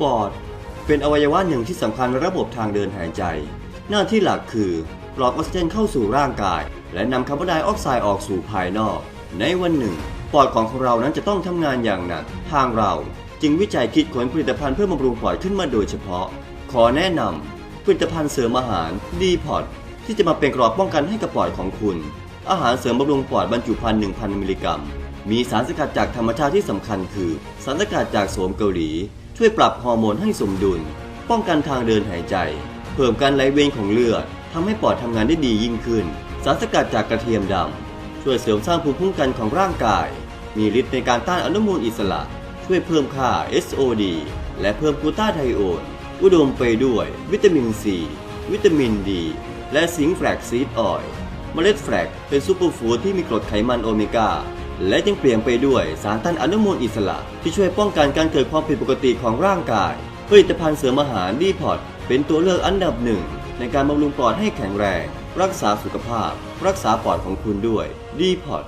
ปอด เป็นอวัยวะหนึ่งที่สำคัญในระบบทางเดินหายใจ หน้าที่หลักคือ ปลอดออกซิเจนเข้าสู่ร่างกาย และนำคาร์บอนไดออกไซด์ออกสู่ภายนอก ในวันหนึ่ง ปอดของเรานั้นจะต้องทำงานอย่างหนัก ทางเราจึงวิจัยคิดค้นผลิตภัณฑ์เพื่อบำรุงปอดขึ้นมาโดยเฉพาะ ขอแนะนำผลิตภัณฑ์เสริมอาหารดีพอดที่จะมาเป็นกรอบป้องกันให้กับปอดของคุณ อาหารเสริมบำรุงปอดบรรจุภัณฑ์1,000 มิลลิกรัม มีสารสกัดจากธรรมชาติที่สำคัญคือ สารสกัดจากโสมเกาหลี ช่วยปรับฮอร์โมนให้สมดุล ป้องกันทางเดินหายใจ เพิ่มการไหลเวียนของเลือดทำให้ปอดทำงานได้ดียิ่งขึ้น สารสกัดจากกระเทียมดำช่วยเสริมสร้างภูมิคุ้มกันของร่างกาย มีฤทธิ์ในการต้านอนุมูลอิสระ ช่วยเพิ่มค่า SOD และเพิ่มกูต้าไทโอนอุดมไปด้วย วิตามินซีวิตามินดี และซิงค์แฟลกซีดออยล์เมล็ดแฟลกเป็นซูเปอร์ฟู้ดที่มีกรดไขมันโอเมก้า และยังเปลี่ยนไปด้วยสารต้านอนุมูลอิสระ ที่ช่วยป้องกันการเกิดความผิดปกติของร่างกาย ผลิตภัณฑ์เสริมอาหารดีพอตเป็นตัวเลือกอันดับหนึ่งในการบำรุงปอดให้แข็งแรง รักษาสุขภาพ รักษาปอดของคุณด้วยดีพอต